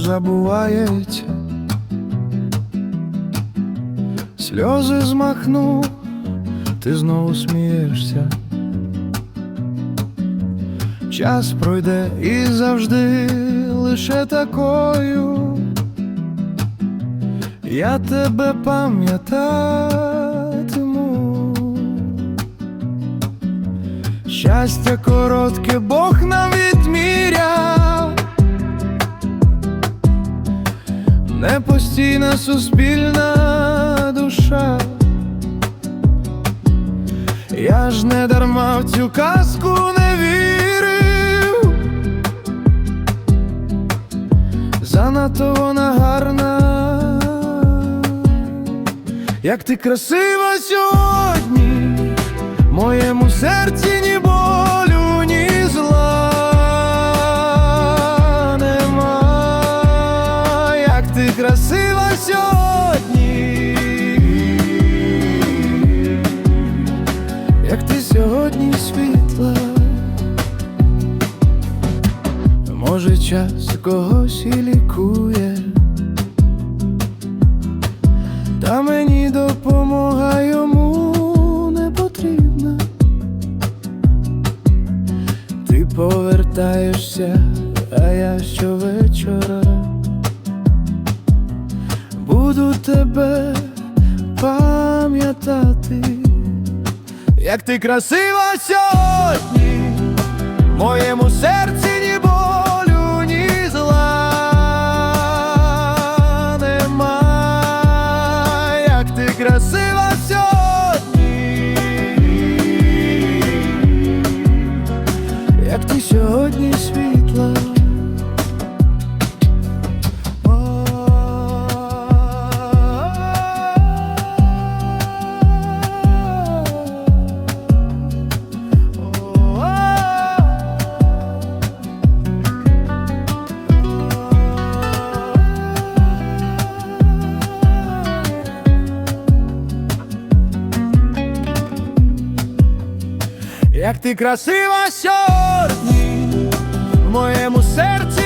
забувається, сльози змахну, ти знову смієшся. Час пройде і завжди лише такою. Я тебе пам'ятатиму. Щастя коротке Бог суспільна душа. Я ж не дарма в цю казку не вірив. Занадто вона гарна, як ти красива сьогодні, моєму серці ні болю, ні зла нема, сьогодні світла. Може, час когось і лікує, та мені допомога йому не потрібна. Ти повертаєшся, а я щовечора буду тебе пам'ятати, як ти красива сьогодні моєму серці ні болю, ні зла нема, як ти красива сьогодні, як ти сьогодні світла. Як ти красива сьогодні, в моєму серці